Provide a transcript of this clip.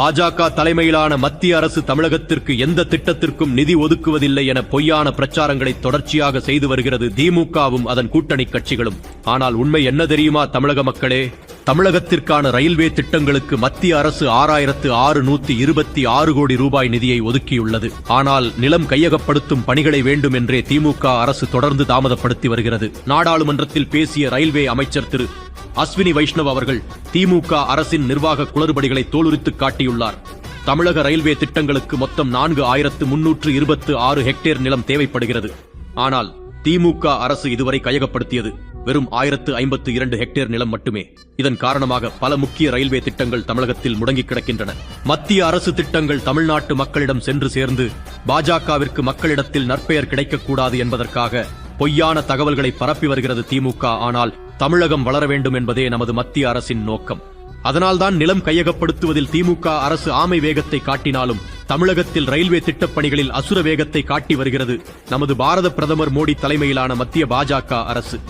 பாஜக தலைமையிலான மத்திய அரசு தமிழகத்திற்கு எந்த திட்டத்திற்கும் நிதி ஒதுக்குவதில்லை என பொய்யான பிரச்சாரங்களை தொடர்ச்சியாக செய்து வருகிறது திமுகவும் அதன் கூட்டணி கட்சிகளும். ஆனால் உண்மை என்ன தெரியுமா தமிழக மக்களே? தமிழகத்திற்கான ரயில்வே திட்டங்களுக்கு மத்திய அரசு ஆறாயிரத்து ஆறு நூத்தி இருபத்தி ஆறு கோடி ரூபாய் நிதியை ஒதுக்கியுள்ளது. ஆனால் நிலம் கையகப்படுத்தும் பணிகளை வேண்டும் என்றே திமுக அரசு தொடர்ந்து தாமதப்படுத்தி வருகிறது. நாடாளுமன்றத்தில் பேசிய ரயில்வே அமைச்சர் திரு அஸ்வினி வைஷ்ணவ் அவர்கள் திமுக அரசின் நிர்வாக குளறுபடிகளை தோலுரித்து காட்டியுள்ளார். தமிழக ரயில்வே திட்டங்களுக்கு மொத்தம் நான்கு ஆயிரத்து முன்னூற்று இருபத்து ஆறு ஹெக்டேர் நிலம் தேவைப்படுகிறது. ஆனால் திமுக அரசு இதுவரை கையகப்படுத்தியது வெறும் ஆயிரத்து ஐம்பத்து இரண்டு ஹெக்டேர் நிலம் மட்டுமே. இதன் காரணமாக பல முக்கிய ரயில்வே திட்டங்கள் தமிழகத்தில் முடங்கி கிடக்கின்றன. மத்திய அரசு திட்டங்கள் தமிழ்நாட்டு மக்களிடம் சென்று சேர்ந்து பாஜகவிற்கு மக்களிடத்தில் நற்பெயர் கிடைக்கக்கூடாது என்பதற்காக பொய்யான தகவல்களை பரப்பி வருகிறது திமுக. ஆனால் தமிழகம் வளர வேண்டும் என்பதே நமது மத்திய அரசின் நோக்கம். அதனால்தான் நிலம் கையகப்படுத்துவதில் திமுக அரசு ஆமை வேகத்தை காட்டினாலும் தமிழகத்தில் ரயில்வே திட்டப்பணிகளில் அசுர வேகத்தை காட்டி வருகிறது நமது பாரத பிரதமர் மோடி தலைமையிலான மத்திய பாஜக அரசு.